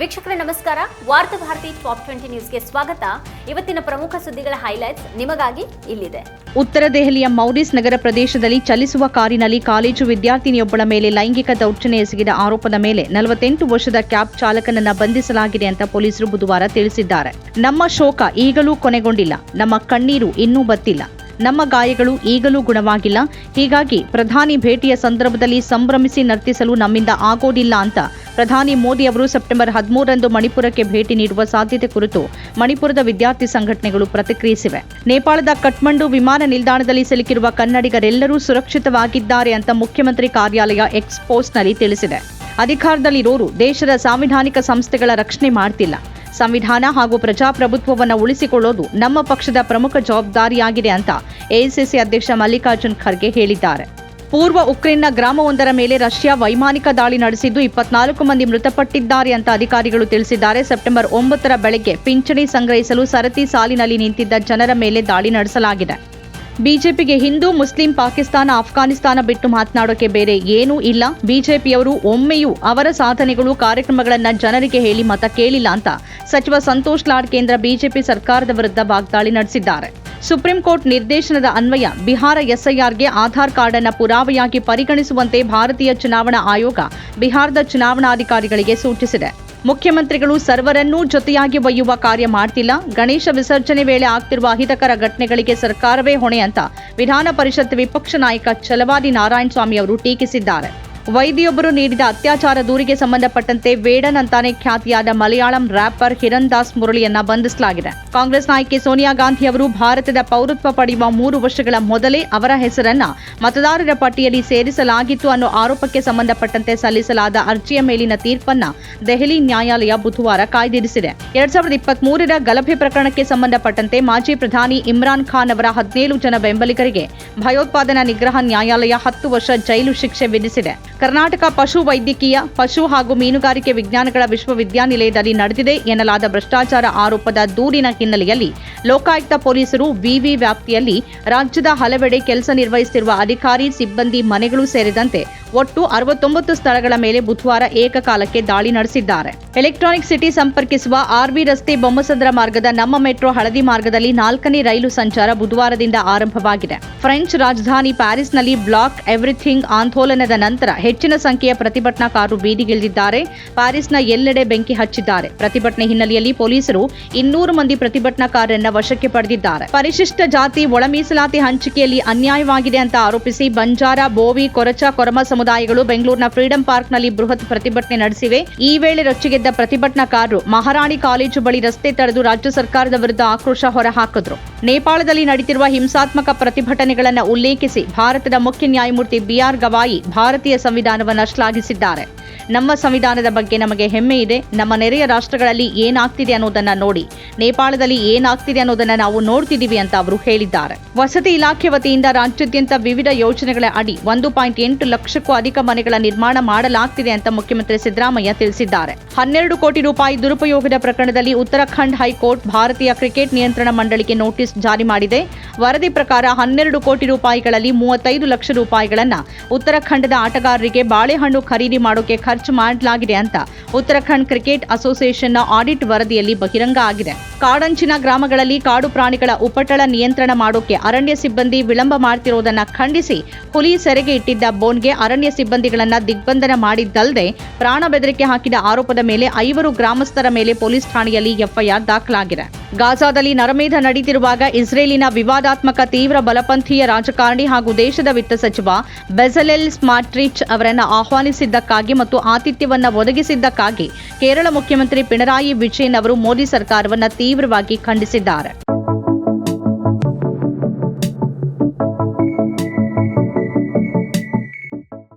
ವೀಕ್ಷಕರೇ, ನಮಸ್ಕಾರ. ವಾರ್ತಾ ಭಾರತಿ ಟಾಪ್ ಟ್ವೆಂಟಿ ನ್ಯೂಸ್ಗೆ ಸ್ವಾಗತ. ಇವತ್ತಿನ ಪ್ರಮುಖ ಸುದ್ದಿಗಳ ಹೈಲೈಟ್ಸ್ ನಿಮಗಾಗಿ ಇಲ್ಲಿದೆ. ಉತ್ತರ ದೆಹಲಿಯ ಮೌರಿಸ್ ನಗರ ಪ್ರದೇಶದಲ್ಲಿ ಚಲಿಸುವ ಕಾರಿನಲ್ಲಿ ಕಾಲೇಜು ವಿದ್ಯಾರ್ಥಿನಿಯೊಬ್ಬಳ ಮೇಲೆ ಲೈಂಗಿಕ ದೌರ್ಜನ್ಯ ಎಸಗಿದ ಆರೋಪದ ಮೇಲೆ ನಲವತ್ತೆಂಟು ವರ್ಷದ ಕ್ಯಾಬ್ ಚಾಲಕನನ್ನ ಬಂಧಿಸಲಾಗಿದೆ ಅಂತ ಪೊಲೀಸರು ಬುಧವಾರ ತಿಳಿಸಿದ್ದಾರೆ. ನಮ್ಮ ಶೋಕ ಈಗಲೂ ಕೊನೆಗೊಂಡಿಲ್ಲ. ನಮ್ಮ ಕಣ್ಣೀರು ಇನ್ನೂ ಬತ್ತಿಲ್ಲ. ನಮ್ಮ ಗಾಯಗಳು ಈಗಲೂ ಗುಣವಾಗಿಲ್ಲ. ಹೀಗಾಗಿ ಪ್ರಧಾನಿ ಭೇಟಿಯ ಸಂದರ್ಭದಲ್ಲಿ ಸಂಭ್ರಮಿಸಿ ನರ್ತಿಸಲು ನಮ್ಮಿಂದ ಆಗೋದಿಲ್ಲ ಅಂತ ಪ್ರಧಾನಿ ಮೋದಿ ಅವರು ಸೆಪ್ಟೆಂಬರ್ ಹದಿಮೂರರಂದು ಮಣಿಪುರಕ್ಕೆ ಭೇಟಿ ನೀಡುವ ಸಾಧ್ಯತೆ ಕುರಿತು ಮಣಿಪುರದ ವಿದ್ಯಾರ್ಥಿ ಸಂಘಟನೆಗಳು ಪ್ರತಿಕ್ರಿಯಿಸಿವೆ. ನೇಪಾಳದ ಕಠ್ಮಂಡು ವಿಮಾನ ನಿಲ್ದಾಣದಲ್ಲಿ ಸಿಲುಕಿರುವ ಕನ್ನಡಿಗರೆಲ್ಲರೂ ಸುರಕ್ಷಿತವಾಗಿದ್ದಾರೆ ಅಂತ ಮುಖ್ಯಮಂತ್ರಿ ಕಾರ್ಯಾಲಯ ಎಕ್ಸ್ ಪೋಸ್ಟ್ನಲ್ಲಿ ತಿಳಿಸಿದೆ. ಅಧಿಕಾರದಲ್ಲಿರೋರು ದೇಶದ ಸಾಂವಿಧಾನಿಕ ಸಂಸ್ಥೆಗಳ ರಕ್ಷಣೆ ಮಾಡ್ತಿಲ್ಲ. ಸಂವಿಧಾನ ಹಾಗೂ ಪ್ರಜಾಪ್ರಭುತ್ವವನ್ನು ಉಳಿಸಿಕೊಳ್ಳೋದು ನಮ್ಮ ಪಕ್ಷದ ಪ್ರಮುಖ ಜವಾಬ್ದಾರಿಯಾಗಿದೆ ಅಂತ ಎಐಸಿಸಿ ಅಧ್ಯಕ್ಷ ಮಲ್ಲಿಕಾರ್ಜುನ್ ಖರ್ಗೆ ಹೇಳಿದ್ದಾರೆ. ಪೂರ್ವ ಉಕ್ರೇನ್ನ ಗ್ರಾಮವೊಂದರ ಮೇಲೆ ರಷ್ಯಾ ವೈಮಾನಿಕ ದಾಳಿ ನಡೆಸಿದ್ದು ಇಪ್ಪತ್ನಾಲ್ಕು ಮಂದಿ ಮೃತಪಟ್ಟಿದ್ದಾರೆ ಅಂತ ಅಧಿಕಾರಿಗಳು ತಿಳಿಸಿದ್ದಾರೆ. ಸೆಪ್ಟೆಂಬರ್ ಒಂಬತ್ತರ ಬೆಳಗ್ಗೆ ಪಿಂಚಣಿ ಸಂಗ್ರಹಿಸಲು ಸರತಿ ಸಾಲಿನಲ್ಲಿ ನಿಂತಿದ್ದ ಜನರ ಮೇಲೆ ದಾಳಿ ನಡೆಸಲಾಗಿದೆ. ಬಿಜೆಪಿಗೆ ಹಿಂದೂ, ಮುಸ್ಲಿಂ, ಪಾಕಿಸ್ತಾನ ಅಫ್ಘಾನಿಸ್ತಾನ ಬಿಟ್ಟು ಮಾತನಾಡೋಕೆ ಬೇರೆ ಏನೂ ಇಲ್ಲ. ಬಿಜೆಪಿಯವರು ಒಮ್ಮೆಯೂ ಅವರ ಸಾಧನೆಗಳು, ಕಾರ್ಯಕ್ರಮಗಳನ್ನು ಜನರಿಗೆ ಹೇಳಿ ಮತ ಕೇಳಿಲ್ಲ ಅಂತ ಸಚಿವ ಸಂತೋಷ್ ಲಾಡ್ ಕೇಂದ್ರ ಬಿಜೆಪಿ ಸರ್ಕಾರದ ವಿರುದ್ಧ ವಾಗ್ದಾಳಿ ನಡೆಸಿದ್ದಾರೆ. ಸುಪ್ರೀಂ ಕೋರ್ಟ್ ನಿರ್ದೇಶನದ ಅನ್ವಯ ಬಿಹಾರ ಎಸ್ಐಆರ್ಗೆ ಆಧಾರ್ ಕಾರ್ಡ್ ಅನ್ನು ಪುರಾವೆಯಾಗಿ ಪರಿಗಣಿಸುವಂತೆ ಭಾರತೀಯ ಚುನಾವಣಾ ಆಯೋಗ ಬಿಹಾರದ ಚುನಾವಣಾಧಿಕಾರಿಗಳಿಗೆ ಸೂಚಿಸಿದೆ. ಮುಖ್ಯಮಂತ್ರಿಗಳು ಸರ್ವರನ್ನೂ ಜೊತೆಯಾಗಿ ಒಯ್ಯುವ ಕಾರ್ಯ ಮಾಡ್ತಿಲ್ಲ. ಗಣೇಶ ವಿಸರ್ಜನೆ ವೇಳೆ ಆಗ್ತಿರುವ ಅಹಿತಕರ ಘಟನೆಗಳಿಗೆ ಸರ್ಕಾರವೇ ಹೊಣೆ ಅಂತ ವಿಧಾನ ಪರಿಷತ್ ವಿಪಕ್ಷ ನಾಯಕ ಛಲವಾದಿ ನಾರಾಯಣಸ್ವಾಮಿ ಅವರು ಟೀಕಿಸಿದ್ದಾರೆ. ವೈದ್ಯೊಬ್ಬರು ನೀಡಿದ ಅತ್ಯಾಚಾರ ದೂರಿಗೆ ಸಂಬಂಧಪಟ್ಟಂತೆ ವೇಡನ್ ಅಂತಾನೆ ಖ್ಯಾತಿಯಾದ ಮಲಯಾಳಂ ರ್ಯಾಪರ್ ಹಿರಣ್ ದಾಸ್ ಮುರಳಿಯನ್ನ ಬಂಧಿಸಲಾಗಿದೆ. ಕಾಂಗ್ರೆಸ್ ನಾಯಕಿ ಸೋನಿಯಾ ಗಾಂಧಿ ಅವರು ಭಾರತದ ಪೌರತ್ವ ಪಡೆಯುವ ಮೂರು ವರ್ಷಗಳ ಮೊದಲೇ ಅವರ ಹೆಸರನ್ನ ಮತದಾರರ ಪಟ್ಟಿಯಲ್ಲಿ ಸೇರಿಸಲಾಗಿತ್ತು ಅನ್ನೋ ಆರೋಪಕ್ಕೆ ಸಂಬಂಧಪಟ್ಟಂತೆ ಸಲ್ಲಿಸಲಾದ ಅರ್ಜಿಯ ಮೇಲಿನ ತೀರ್ಪನ್ನ ದೆಹಲಿ ನ್ಯಾಯಾಲಯ ಬುಧವಾರ ಕಾಯ್ದಿರಿಸಿದೆ. ಎರಡ್ ಸಾವಿರದ ಇಪ್ಪತ್ತ್ ಮೂರರ ಗಲಭೆ ಪ್ರಕರಣಕ್ಕೆ ಸಂಬಂಧಪಟ್ಟಂತೆ ಮಾಜಿ ಪ್ರಧಾನಿ ಇಮ್ರಾನ್ ಖಾನ್ ಅವರ ಹದಿನೇಳು ಜನ ಬೆಂಬಲಿಗರಿಗೆ ಭಯೋತ್ಪಾದನಾ ನಿಗ್ರಹ ನ್ಯಾಯಾಲಯ ಹತ್ತು ವರ್ಷ ಜೈಲು ಶಿಕ್ಷೆ ವಿಧಿಸಿದೆ. ಕರ್ನಾಟಕ ಪಶು ವೈದ್ಯಕೀಯ, ಪಶು ಹಾಗೂ ಮೀನುಗಾರಿಕೆ ವಿಜ್ಞಾನಗಳ ವಿಶ್ವವಿದ್ಯಾನಿಲಯದಲ್ಲಿ ನಡೆದಿದೆ ಎನ್ನಲಾದ ಭ್ರಷ್ಟಾಚಾರ ಆರೋಪದ ದೂರಿನ ಹಿನ್ನೆಲೆಯಲ್ಲಿ ಲೋಕಾಯುಕ್ತ ಪೊಲೀಸರು ವಿವಿ ವ್ಯಾಪ್ತಿಯಲ್ಲಿ ರಾಜ್ಯದ ಹಲವೆಡೆ ಕೆಲಸ ನಿರ್ವಹಿಸುತ್ತಿರುವ ಅಧಿಕಾರಿ, ಸಿಬ್ಬಂದಿ, ಮನೆಗಳು ಸೇರಿದಂತೆ ಒಟ್ಟು ಅರವತ್ತೊಂಬತ್ತು ಸ್ಥಳಗಳ ಮೇಲೆ ಬುಧವಾರ ಏಕಕಾಲಕ್ಕೆ ದಾಳಿ ನಡೆಸಿದ್ದಾರೆ. ಎಲೆಕ್ಟ್ರಾನಿಕ್ ಸಿಟಿ ಸಂಪರ್ಕಿಸುವ ಆರ್ವಿ ರಸ್ತೆ ಬೊಮ್ಮಸಂದ್ರ ಮಾರ್ಗದ ನಮ್ಮ ಮೆಟ್ರೋ ಹಳದಿ ಮಾರ್ಗದಲ್ಲಿ ನಾಲ್ಕನೇ ರೈಲು ಸಂಚಾರ ಬುಧವಾರದಿಂದ ಆರಂಭವಾಗಿದೆ. ಫ್ರೆಂಚ್ ರಾಜಧಾನಿ ಪ್ಯಾರಿಸ್ನಲ್ಲಿ ಬ್ಲಾಕ್ ಎವ್ರಿಥಿಂಗ್ ಆಂದೋಲನದ ನಂತರ ಹೆಚ್ಚಿನ ಸಂಖ್ಯೆಯ ಪ್ರತಿಭಟನಾಕಾರರು ಬೀದಿಗಿಳಿದಿದ್ದಾರೆ. ಪ್ಯಾರಿಸ್ನ ಎಲ್ಲೆಡೆ ಬೆಂಕಿ ಹಚ್ಚಿದ್ದಾರೆ. ಪ್ರತಿಭಟನೆ ಹಿನ್ನೆಲೆಯಲ್ಲಿ ಪೊಲೀಸರು ಇನ್ನೂರು ಮಂದಿ ಪ್ರತಿಭಟನಾಕಾರರನ್ನ ವಶಕ್ಕೆ ಪಡೆದಿದ್ದಾರೆ. ಪರಿಶಿಷ್ಟ ಜಾತಿ ಒಳ ಮೀಸಲಾತಿ ಹಂಚಿಕೆಯಲ್ಲಿ ಅನ್ಯಾಯವಾಗಿದೆ ಅಂತ ಆರೋಪಿಸಿ ಬಂಜಾರ, ಬೋವಿ, ಕೊರಚ, ಕೊರಮ ಸಮುದಾಯಗಳು ಬೆಂಗಳೂರಿನ ಫ್ರೀಡಂ ಪಾರ್ಕ್ನಲ್ಲಿ ಬೃಹತ್ ಪ್ರತಿಭಟನೆ ನಡೆಸಿವೆ. ಈ ವೇಳೆ ರೊಚ್ಚಿಗೆದ್ದ ಪ್ರತಿಭಟನಾಕಾರರು ಮಹಾರಾಣಿ ಕಾಲೇಜು ಬಳಿ ರಸ್ತೆ ತಡೆದು ರಾಜ್ಯ ಸರ್ಕಾರದ ವಿರುದ್ಧ ಆಕ್ರೋಶ ಹೊರಹಾಕಿದ್ರು. ನೇಪಾಳದಲ್ಲಿ ನಡೆದಿರುವ ಹಿಂಸಾತ್ಮಕ ಪ್ರತಿಭಟನೆಗಳನ್ನು ಉಲ್ಲೇಖಿಸಿ ಭಾರತದ ಮುಖ್ಯ ನ್ಯಾಯಮೂರ್ತಿ ಬಿಆರ್ ಗವಾಯಿ ಭಾರತೀಯ ಸಂವಿಧಾನವನ್ನು ಶ್ಲಾಘಿಸಿದ್ದಾರೆ. ನಮ್ಮ ಸಂವಿಧಾನದ ಬಗ್ಗೆ ನಮಗೆ ಹೆಮ್ಮೆ ಇದೆ. ನಮ್ಮ ನೆರೆಯ ರಾಷ್ಟ್ರಗಳಲ್ಲಿ ಏನಾಗ್ತಿದೆ ಅನ್ನೋದನ್ನ ನೋಡಿ. ನೇಪಾಳದಲ್ಲಿ ಏನಾಗ್ತಿದೆ ಅನ್ನೋದನ್ನ ನಾವು ನೋಡ್ತಿದ್ದೀವಿ ಅಂತ ಅವರು ಹೇಳಿದ್ದಾರೆ. ವಸತಿ ಇಲಾಖೆ ವತಿಯಿಂದ ರಾಜ್ಯಾದ್ಯಂತ ವಿವಿಧ ಯೋಜನೆಗಳ ಅಡಿ ಒಂದು ಪಾಯಿಂಟ್ ಎಂಟು ಲಕ್ಷಕ್ಕೂ ಅಧಿಕ ಮನೆಗಳ ನಿರ್ಮಾಣ ಮಾಡಲಾಗ್ತಿದೆ ಅಂತ ಮುಖ್ಯಮಂತ್ರಿ ಸಿದ್ದರಾಮಯ್ಯ ತಿಳಿಸಿದ್ದಾರೆ. ಹನ್ನೆರಡು ಕೋಟಿ ರೂಪಾಯಿ ದುರುಪಯೋಗದ ಪ್ರಕರಣದಲ್ಲಿ ಉತ್ತರಾಖಂಡ್ ಹೈಕೋರ್ಟ್ ಭಾರತೀಯ ಕ್ರಿಕೆಟ್ ನಿಯಂತ್ರಣ ಮಂಡಳಿಗೆ ನೋಟಿಸ್ ಜಾರಿ ಮಾಡಿದೆ. ವರದಿ ಪ್ರಕಾರ ಹನ್ನೆರಡು ಕೋಟಿ ರೂಪಾಯಿಗಳಲ್ಲಿ ಮೂವತ್ತೈದು ಲಕ್ಷ ರೂಪಾಯಿಗಳನ್ನು ಉತ್ತರಾಖಂಡದ ಆಟಗಾರರಿಗೆ ಬಾಳೆಹಣ್ಣು ಖರೀದಿ ಮಾಡೋಕೆ ಖರ್ಚು ಮಾಡಲಾಗಿದೆ ಅಂತ ಉತ್ತರಾಖಂಡ್ ಕ್ರಿಕೆಟ್ ಅಸೋಸಿಯೇಷನ್ನ ಆಡಿಟ್ ವರದಿಯಲ್ಲಿ ಬಹಿರಂಗ ಆಗಿದೆ. ಕಾಡಂಚಿನ ಗ್ರಾಮಗಳಲ್ಲಿ ಕಾಡು ಪ್ರಾಣಿಗಳ ಉಪಟಳ ನಿಯಂತ್ರಣ ಮಾಡೋಕೆ ಅರಣ್ಯ ಸಿಬ್ಬಂದಿ ವಿಳಂಬ ಮಾಡ್ತಿರೋದನ್ನ ಖಂಡಿಸಿ ಹುಲಿ ಸೆರೆಗೆ ಇಟ್ಟಿದ್ದ ಬೋನ್ಗೆ ಅರಣ್ಯ ಸಿಬ್ಬಂದಿಗಳನ್ನ ದಿಗ್ಬಂಧನ ಮಾಡಿದ್ದಲ್ಲದೆ ಪ್ರಾಣ ಬೆದರಿಕೆ ಹಾಕಿದ ಆರೋಪದ ಮೇಲೆ ಐವರು ಗ್ರಾಮಸ್ಥರ ಮೇಲೆ ಪೊಲೀಸ್ ಠಾಣೆಯಲ್ಲಿ ಎಫ್ಐಆರ್ ದಾಖಲಾಗಿದೆ. ಗಾಜಾದಲ್ಲಿ ನರಮೇಧ ನಡೀತಿರುವಾಗ ಇಸ್ರೇಲಿನ ವಿವಾದಾತ್ಮಕ ತೀವ್ರ ಬಲಪಂಥೀಯ ರಾಜಕಾರಣಿ ಹಾಗೂ ದೇಶದ ವಿತ್ತ ಸಚಿವ ಬೆಸಲೆಲ್ ಸ್ಮಾಟ್ರಿಚ್ ಅವರನ್ನು ಆಹ್ವಾನಿಸಿದ್ದಕ್ಕಾಗಿ ಮತ್ತು ಆತಿಥ್ಯವನ್ನ ಒದಗಿಸಿದ್ದಕ್ಕಾಗಿ ಕೇರಳ ಮುಖ್ಯಮಂತ್ರಿ ಪಿಣರಾಯಿ ವಿಜಯನ್ ಅವರು ಮೋದಿ ಸರ್ಕಾರವನ್ನು ತೀವ್ರವಾಗಿ ಖಂಡಿಸಿದ್ದಾರೆ.